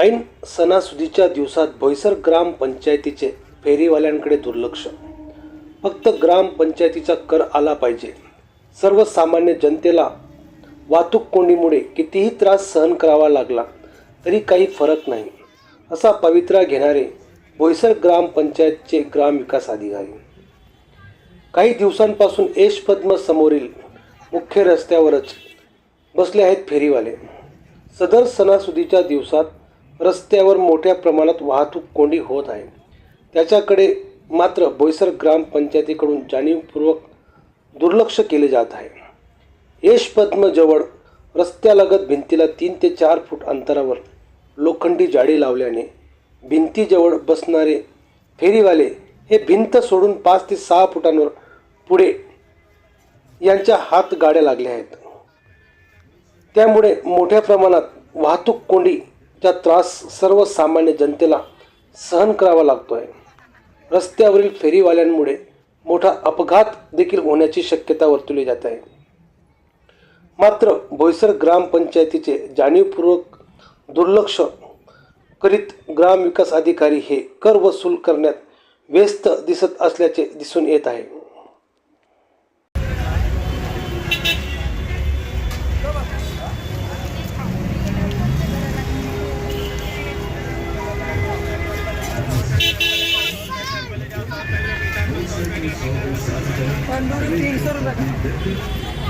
ऐन सणासुदीच्या दिवसात बोईसर ग्रामपंचायतीचे फेरीवाल्यांकडे दुर्लक्ष. फक्त ग्रामपंचायतीचा कर आला पाहिजे. सर्वसामान्य जनतेला वाहतूक कोंडीमुळे कितीही त्रास सहन करावा लागला तरी काही फरक नाही असा पवित्रा घेणारे बोईसर ग्रामपंचायतचे ग्रामविकास अधिकारी. काही दिवसांपासून यशपद्म समोरील मुख्य रस्त्यावरच बसले आहेत फेरीवाले. सदर सणासुदीच्या दिवसात रस्त्यावर मोठ्या प्रमाणात वाहतूक कोंडी होत आहे. त्याच्याकडे मात्र बोईसर ग्रामपंचायतीकडून जाणीवपूर्वक दुर्लक्ष केले जात आहे. यशपद्मजवळ रस्त्यालगत भिंतीला तीन ते चार फूट अंतरावर लोखंडी जाळी लावल्याने भिंतीजवळ बसणारे फेरीवाले हे भिंत सोडून पाच ते सहा फुटांवर पुढे यांच्या हात गाड्या लागल्या आहेत. त्यामुळे मोठ्या प्रमाणात वाहतूक कोंडी चा त्रास सर्वसामान्य जनतेला सहन करावा लागतो आहे रस्त्यावरील फेरीवाल्यांमुळे मोठा अपघात देखील होण्याची शक्यता वर्तवली जात आहे. मात्र बोईसर ग्रामपंचायतीचे जाणीवपूर्वक दुर्लक्ष करीत ग्रामविकास अधिकारी हे कर वसूल करण्यात व्यस्त दिसत असल्याचे दिसून येत आहे. तंदूरी तीन सौ रुपये